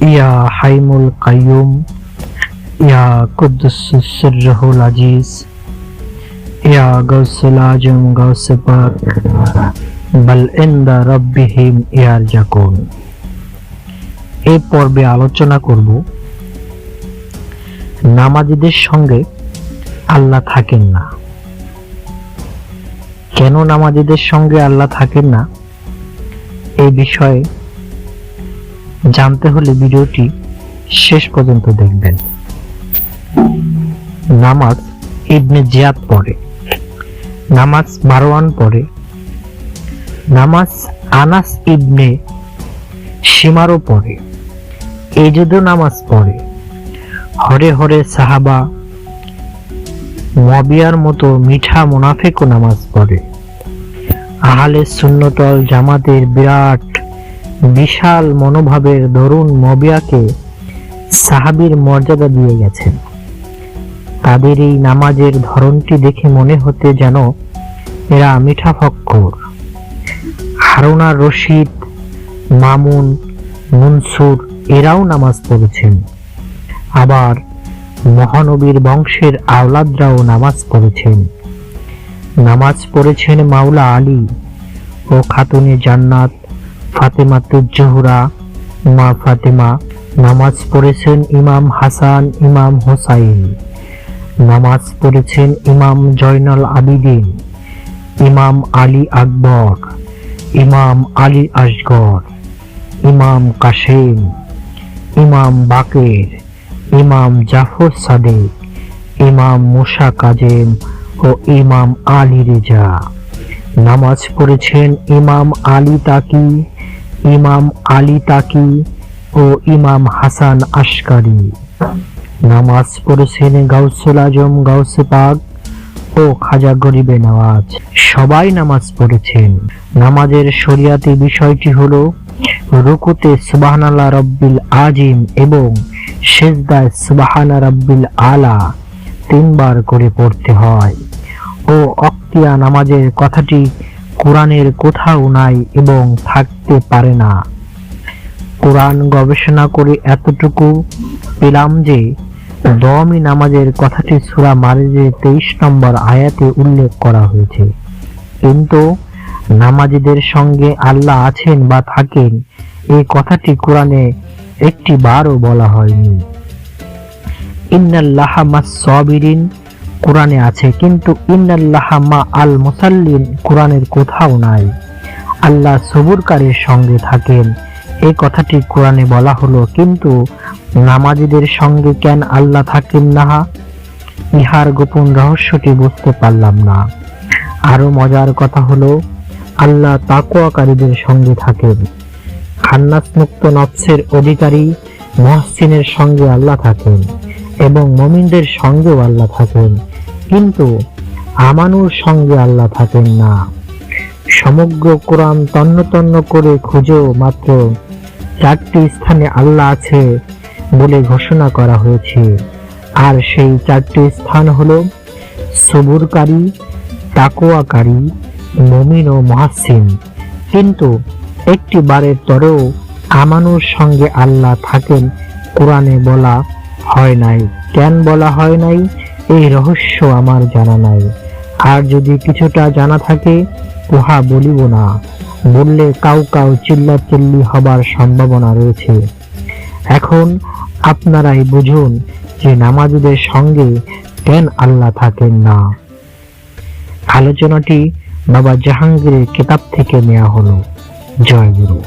ইয়া হাইমুল কাইয়ুম, ইয়া আজিজ, ইয়া গাউসুল আজম গাউসে পাক ইনদা রাব্বিহিম ইয়ারজাকুন। এই পর্বে আলোচনা করব, নামাজিদের সঙ্গে আল্লাহ থাকেন না। কেন নামাজিদের সঙ্গে আল্লাহ থাকেন না? এই বিষয়ে জানতে হলে ভিডিওটি শেষ পর্যন্ত দেখবেন। নামাজ ইবনে জিয়াদ পড়ে, নামাজ মারওয়ান পড়ে, নামাজ আনাস ইবনে সীমারও পড়ে এজেদও নামাজ পড়ে। হরে হরে সাহাবা, মবিয়ার মতো মিঠা মুনাফেকও নামাজ পড়ে। আহলে সুন্নতল জামাতের বিরাট বিশাল মনোভাবের দরুন মবিয়াকে সাহাবীর মর্যাদা দিয়ে গেছেন। তাদের এই নামাজের ধরনটি দেখে মনে হতে যেন এরা মিঠা ফক্কর। হারুনা, রশিদ, মামুন, মনসুর এরাও নামাজ পড়েছেন। আবার মহানবীর বংশের আওলাদরাও নামাজ পড়েছেন। নামাজ পড়েছেন মাওলা আলী ও খাতুনে জান্নাত ফাতেমা তুজ্জোহরা মা ফাতেমা নামাজ পড়েছেন ইমাম হাসান, ইমাম হোসাইন। নামাজ পড়েছেন ইমাম জয়নাল আবিদিন, ইমাম আলী আকবর, ইমাম আলী আসগর ইমাম কাশেম, ইমাম বাকের, ইমাম জাফর সাদেক, ইমাম মুসা কাজেম ও ইমাম আলী রেজা। নামাজ পড়েছেন ইমাম আলী তাকি। ইমাম আলী তাকি ও ইমাম হাসান আশকারি। নামাজ পড়েছেন গাউসুল আজম, গাউসে পাক ও খাজা গরিবে নামাজ সবাই নামাজ পড়েছেন। নামাজের শরিয়াতি বিষয়টি হলো রুকুতে সুবহানাল্লাহ রব্বিল আজিম এবং সেজদায় সুবহানা রব্বিল আলা তিনবার করে পড়তে হয়। ও অক্তিয়া নামাজের কথাটি কোরআনের কোথাও নাই এবং থাকতে পারে না। কোরআন গবেষণা করে এতটুকু পেলাম যে দমই নামাজের কথাটি সূরা মারিজে তেইশ নম্বর আয়াতে উল্লেখ করা হয়েছে। কিন্তু নামাজিদের সঙ্গে আল্লাহ আছেন বা থাকেন, এই কথাটি কোরআনে একটি বারও বলা হয়নি। ইন্নাল্লাহা মাস সাবিরিন কোরআনে আছে, কিন্তু ইন্নাল্লাহা মা আল মুসাল্লিন, কোরআনের কোথাও নাই। আল্লাহ সবুরকারীর সঙ্গে থাকেন। এই কথাটি কোরআনে বলা হলো, কিন্তু নামাজিদের সঙ্গে কেন আল্লাহ থাকেন না ইহার গোপন রহস্যটি বুঝতে পারলাম না। আরও মজার কথা হলো, আল্লাহ তাকোয়াকারীদের সঙ্গে থাকেন। খান্নাস মুক্ত নফসের অধিকারী, মহসিনের সঙ্গে আল্লাহ থাকেন। এবং মমিনদের সঙ্গেও আল্লাহ থাকেন। কিন্তু আমানুর সঙ্গে আল্লাহ থাকেন না। সমগ্র কোরআন তন্ন তন্ন করে খুঁজেও মাত্র চারটি স্থানে আল্লাহ আছে বলে ঘোষণা করা হয়েছে। আর সেই চারটি স্থান হলো সবুরকারী তাকোয়াকারী মমিন ও মহাসিন। কিন্তু একটি বারের তরেও আমানুর সঙ্গে আল্লাহ থাকেন কোরআনে বলা হয় নাই, কেন বলা হয় নাই? এই রহস্য আমার জানা নাই। আর যদি কিছুটা জানা থাকে, উহা বলিব না। বললে কাউ কাউ চিল্লা চিল্লি হবার সম্ভাবনা রয়েছে। এখন আপনারাই বুঝুন যে নামাজীদের সঙ্গে কেন আল্লাহ থাকেন না। আলোচনাটি বাবা জাহাঙ্গীরের কিতাব থেকে নেওয়া হলো। জয় গুরু।